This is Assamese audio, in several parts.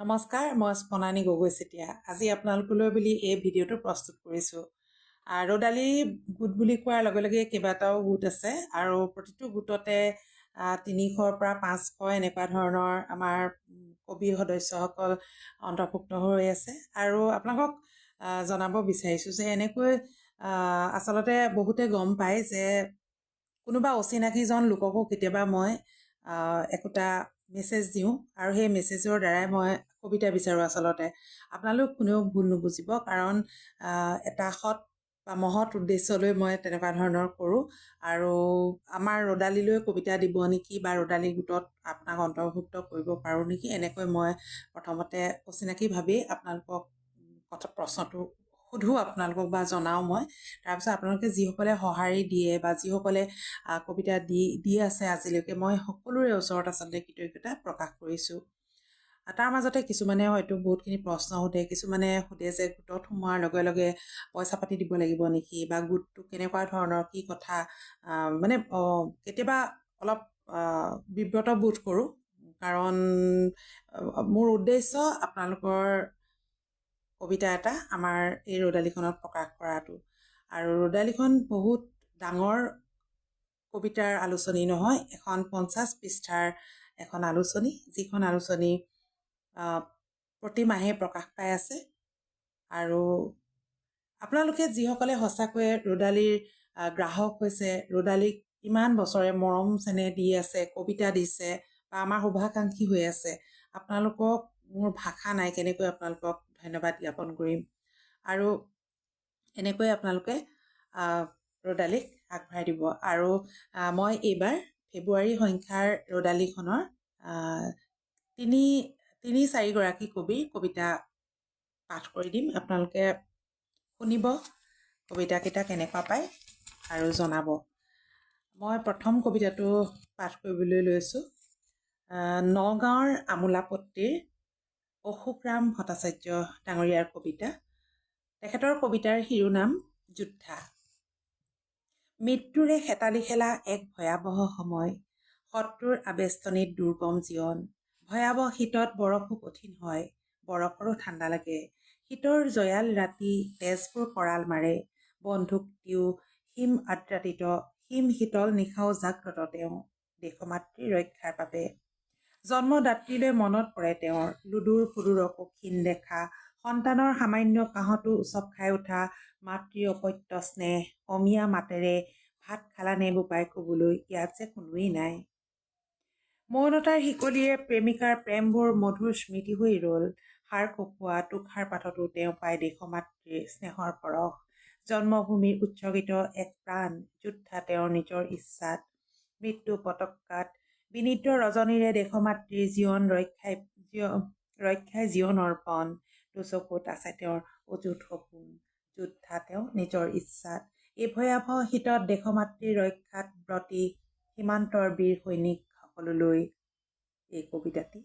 নমস্কাৰ মই স্পনানী গগৈ চেতিয়া আজি আপোনালোকলৈ বুলি এই ভিডিঅ'টো প্ৰস্তুত কৰিছোঁ। আহ, ৰ'দালি গোট বুলি কোৱাৰ লগে লগে কেইবাটাও গোট আছে আৰু প্ৰতিটো গোটতে তিনিশৰ পৰা পাঁচশ এনেকুৱা ধৰণৰ আমাৰ কবি সদস্যসকল অন্তৰ্ভুক্ত হৈ আছে। আৰু আপোনালোকক জনাব বিচাৰিছোঁ যে এনেকৈ আচলতে বহুতে গম পায় যে কোনোবা অচিনাকিজন লোককো কেতিয়াবা মই একোটা মেছেজ দিওঁ। আৰু সেই মেছেজৰ দ্বাৰাই মই কবিতা বিচাৰোঁ আচলতে। আপোনালোক কোনেও ভুল নুবুজিব কাৰণ এটা সৎ বা মহৎ উদ্দেশ্য লৈ মই তেনেকুৱা ধৰণৰ কৰোঁ আৰু আমাৰ ৰদালিলৈ কবিতা দিব নেকি বা ৰদালি গোটত আপোনাক অন্তৰ্ভুক্ত কৰিব পাৰোঁ নেকি এনেকৈ মই প্ৰথমতে অচিনাকিভাৱেই আপোনালোকক কথা প্ৰশ্নটো সোধোঁ আপোনালোকক বা জনাওঁ মই। তাৰপিছত আপোনালোকে যিসকলে সঁহাৰি দিয়ে বা যিসকলে কবিতা দি দি আছে আজিলৈকে মই সকলোৰে ওচৰত আচলতে কৃতজ্ঞতা প্ৰকাশ কৰিছোঁ। তাৰ মাজতে কিছুমানে হয়তো বহুতখিনি প্ৰশ্ন সোধে কিছুমানে সোধে যে গোটত সোমোৱাৰ লগে লগে পইচা পাতি দিব লাগিব নেকি বা গোটটো কেনেকুৱা ধৰণৰ কি কথা মানে কেতিয়াবা অলপ বিব্ৰত বোধ কৰোঁ। কাৰণ মোৰ উদ্দেশ্য আপোনালোকৰ কবিতা এটা আমাৰ এই ৰদালিখনত প্ৰকাশ কৰাটো। আৰু ৰদালিখন বহুত ডাঙৰ কবিতাৰ আলোচনী নহয় এখন পঞ্চাছ পৃষ্ঠাৰ এখন আলোচনী যিখন আলোচনী প্ৰতি মাহে প্ৰকাশ পাই আছে। আৰু আপোনালোকে যিসকলে সঁচাকৈয়ে ৰদালিৰ গ্ৰাহক হৈছে ৰদালিক ইমান বছৰে মৰম চেনেহ দি আছে কবিতা দিছে বা আমাৰ শুভাকাংক্ষী হৈ আছে আপোনালোকক মোৰ ভাষা নাই কেনেকৈ আপোনালোকক ধন্যবাদ জ্ঞাপন কৰিম। আৰু এনেকৈ আপোনালোকে ৰদালিক আগবঢ়াই দিব। আৰু মই এইবাৰ ফেব্ৰুৱাৰী সংখ্যাৰ ৰদালিখনৰ তিনি তিনি চাৰিগৰাকী কবিৰ কবিতা পাঠ কৰি দিম। আপোনালোকে শুনিব কবিতাকেইটা কেনেকুৱা পায় আৰু জনাব। মই প্ৰথম কবিতাটো পাঠ কৰিবলৈ লৈছোঁ। নগাঁৱৰ আমোলাপট্টিৰ অশোকৰাম ভট্টাচাৰ্য ডাঙৰীয়াৰ কবিতা। তেখেতৰ কবিতাৰ শিৰোনাম যোদ্ধা। মৃত্যুৰে হেতালি খেলা এক ভয়াৱহ সময়। শত্ৰুৰ আবেষ্টনীত দুৰ্গম জীৱন। ভয়াৱহ শীতত বৰফো কঠিন হয় বৰফৰো ঠাণ্ডা লাগে। শীতৰ জয়াল ৰাতি তেজবোৰ কৰাল মাৰে। বন্দুক দিও হিম আদ্ৰাতিত হিম শীতল নিশাও জাগ্ৰত তেওঁ দেশমাতৃৰ ৰক্ষাৰ বাবে। জন্মদাত্ৰীলৈ মনত পৰে তেওঁৰ লুডুৰ ফুডুৰকো ক্ষীণ দেখা সন্তানৰ সামান্য কাঁহতো উচপ খাই উঠা মাতৃ অপত্য স্নেহ অমিয়া মাতেৰে ভাত খালানে বোপাই কবলৈ ইয়াত যে কোনোৱেই নাই। মৌনতাৰ শিকলিৰে প্ৰেমিকাৰ প্ৰেমবোৰ মধুৰ স্মৃতি হৈ ৰল। সাৰ কপোৱা তুষাৰ পাততো তেওঁ পায় দেশমাতৃৰ স্নেহৰ পৰশ। জন্মভূমিৰ উৎসৰ্গিত এক প্ৰাণ যোদ্ধা তেওঁৰ নিজৰ ইচ্ছাত। মৃত্যু পতকাত বিনিদ্ৰ ৰজনীৰে দেশমাতৃৰ জীৱন ৰক্ষাই জীয়- ৰক্ষাই জীৱন অৰ্পণ। দুচকুত আছে তেওঁৰ অযুত সপোন যোদ্ধা তেওঁ নিজৰ ইচ্ছাত। এই ভয়াৱহ শীতত দেশমাতৃৰ ৰক্ষাত ব্ৰতী সীমান্তৰ বীৰ সৈনিকসকললৈ এই কবিতাটি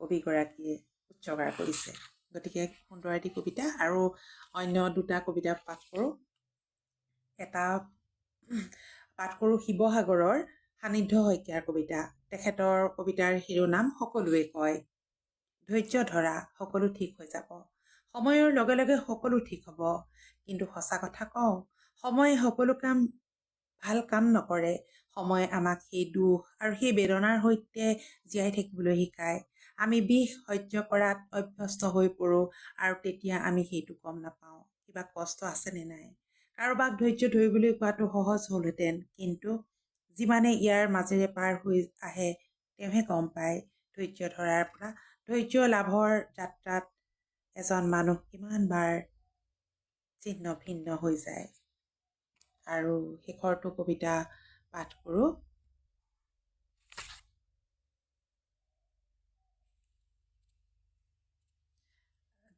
কবিগৰাকীয়ে উৎসৰ্গা কৰিছে। গতিকে সুন্দৰ এটি কবিতা আৰু অন্য দুটা কবিতা পাঠ কৰোঁ। এটা পাঠ কৰোঁ শিৱসাগৰৰ সান্নিধ্য শইকীয়াৰ কবিতা। তেখেতৰ কবিতাৰ শিৰোনাম সকলোৱে কয় ধৈৰ্য ধৰা সকলো ঠিক হৈ যাব। সময়ৰ লগে লগে সকলো ঠিক হ'ব। কিন্তু সঁচা কথা কওঁ সময়ে সকলো কাম ভাল কাম নকৰে। সময়ে আমাক সেই দুখ আৰু সেই বেদনাৰ সৈতে জীয়াই থাকিবলৈ শিকায়। আমি বিষ সহ্য কৰাত অভ্যস্ত হৈ পৰোঁ আৰু তেতিয়া আমি সেইটো গম নাপাওঁ কিবা কষ্ট আছেনে নাই। কাৰোবাক ধৈৰ্য ধৰিবলৈ কোৱাটো সহজ হ'লহেঁতেন কিন্তু যিমানে ইয়াৰ মাজেৰে পাৰ হৈ আহে তেওঁহে গম পায় ধৈৰ্য ধৰাৰ পৰা ধৈৰ্য লাভৰ যাত্ৰাত এজন মানুহ কিমান বাৰ ছিন্ন ভিন্ন হৈ যায়। আৰু শেষৰটো কবিতা পাঠ কৰোঁ।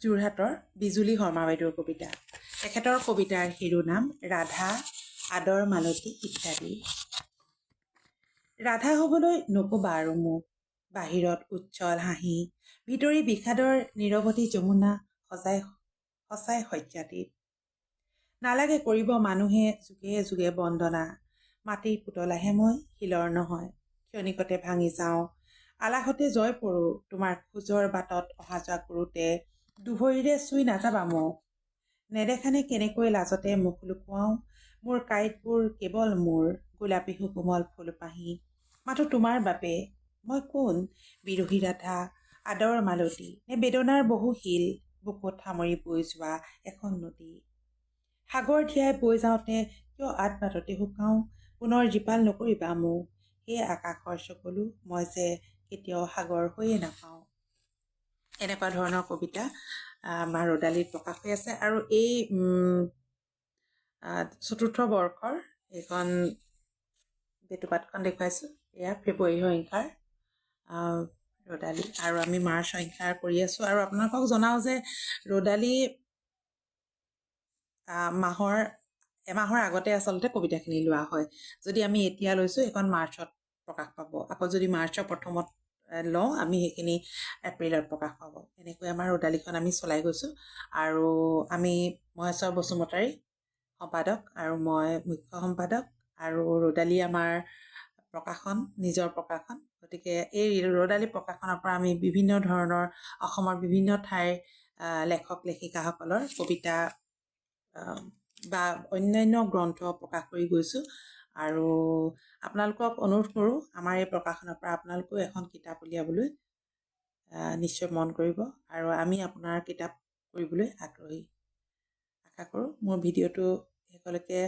যোৰহাটৰ বিজুলী শৰ্মা বাইদেউৰ কবিতা। তেখেতৰ কবিতাৰ শিৰোনাম ৰাধা আদৰ মালতী ইত্যাদি। ৰাধা হ'বলৈ নক'বা আৰু মোক। বাহিৰত উজ্জ্বল হাঁহি ভিতৰি বিষাদৰ নিৰৱধি যমুনা সজাই সঁচাই শয্যাতীত নালাগে কৰিব মানুহে যুগে যুগে বন্দনা। মাটিৰ পুতলাহে মই শিলৰ নহয় ক্ষণিকতে ভাঙি যাওঁ। আলাসতে জয় পৰো তোমাৰ খোজৰ বাটত অহা যোৱা কৰোঁতে দুভৰিৰে চুই নাযাবা মোক। নেদেখানে কেনেকৈ লাজতে মুখ লুকুৱাওঁ? মোৰ কাঁইটবোৰ কেৱল মোৰ গোলাপী সুকোমল ফুলপাহি। মাথো তোমাৰ বাবে মই কোন? বিৰহী ৰাধা আদৰ মালতী নে বেদনাৰ বহু শিল? বুকুত সামৰি বৈ যোৱা এখন নদী। সাগৰ ধিয়াই বৈ যাওঁতে কিয় বাটতে শুকাওঁ? পুনৰ জীপাল নকৰিবা মোক সেই আকাশৰ চকুলো মই যে কেতিয়াও সাগৰ হৈয়ে নাপাওঁ। এনেকুৱা ধৰণৰ কবিতা আমাৰ ৰদালিত প্ৰকাশ হৈ আছে। আৰু এই চতুৰ্থ বৰ্ষৰ এইখন বেটুপাতখন দেখুৱাইছোঁ। এয়া ফেব্ৰুৱাৰী সংখ্যাৰ ৰদালি। আৰু আমি মাৰ্চ সংখ্যাৰ কৰি আছোঁ। আৰু আপোনালোকক জনাওঁ যে ৰদালি মাহৰ এমাহৰ আগতে আচলতে কবিতাখিনি লোৱা হয়। যদি আমি এতিয়া লৈছোঁ এইখন মাৰ্চত প্ৰকাশ পাব। আকৌ যদি মাৰ্চৰ প্ৰথমত লওঁ আমি সেইখিনি এপ্ৰিলত প্ৰকাশ পাব। এনেকৈ আমাৰ ৰদালিখন আমি চলাই গৈছোঁ। আৰু আমি মহেশ্বৰ বসুমতাৰী সম্পাদক আৰু মই মুখ্য সম্পাদক। আৰু ৰদালি আমাৰ প্ৰকাশন নিজৰ প্ৰকাশন। গতিকে এই ৰদালি প্ৰকাশনৰ পৰা আমি বিভিন্ন ধৰণৰ অসমৰ বিভিন্ন ঠাইৰ লেখক লেখিকাসকলৰ কবিতা বা অন্যান্য গ্ৰন্থ প্ৰকাশ কৰি গৈছোঁ আৰু আপোনালোকক অনুৰোধ কৰোঁ আমাৰ এই প্ৰকাশনৰ পৰা আপোনালোকেও এখন কিতাপ উলিয়াবলৈ নিশ্চয় মন কৰিব আৰু আমি আপোনাৰ কিতাপ কৰিবলৈ আগ্ৰহী। আশা কৰোঁ মোৰ ভিডিঅ'টো শেষলৈকে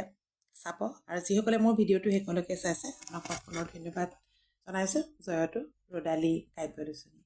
চাব আৰু যিসকলে মোৰ ভিডিঅ'টো শেষলৈকে চাইছে আপোনাক পুনৰ ধন্যবাদ জনাইছোঁ। জয়তো ৰদালি কাব্যলোচনী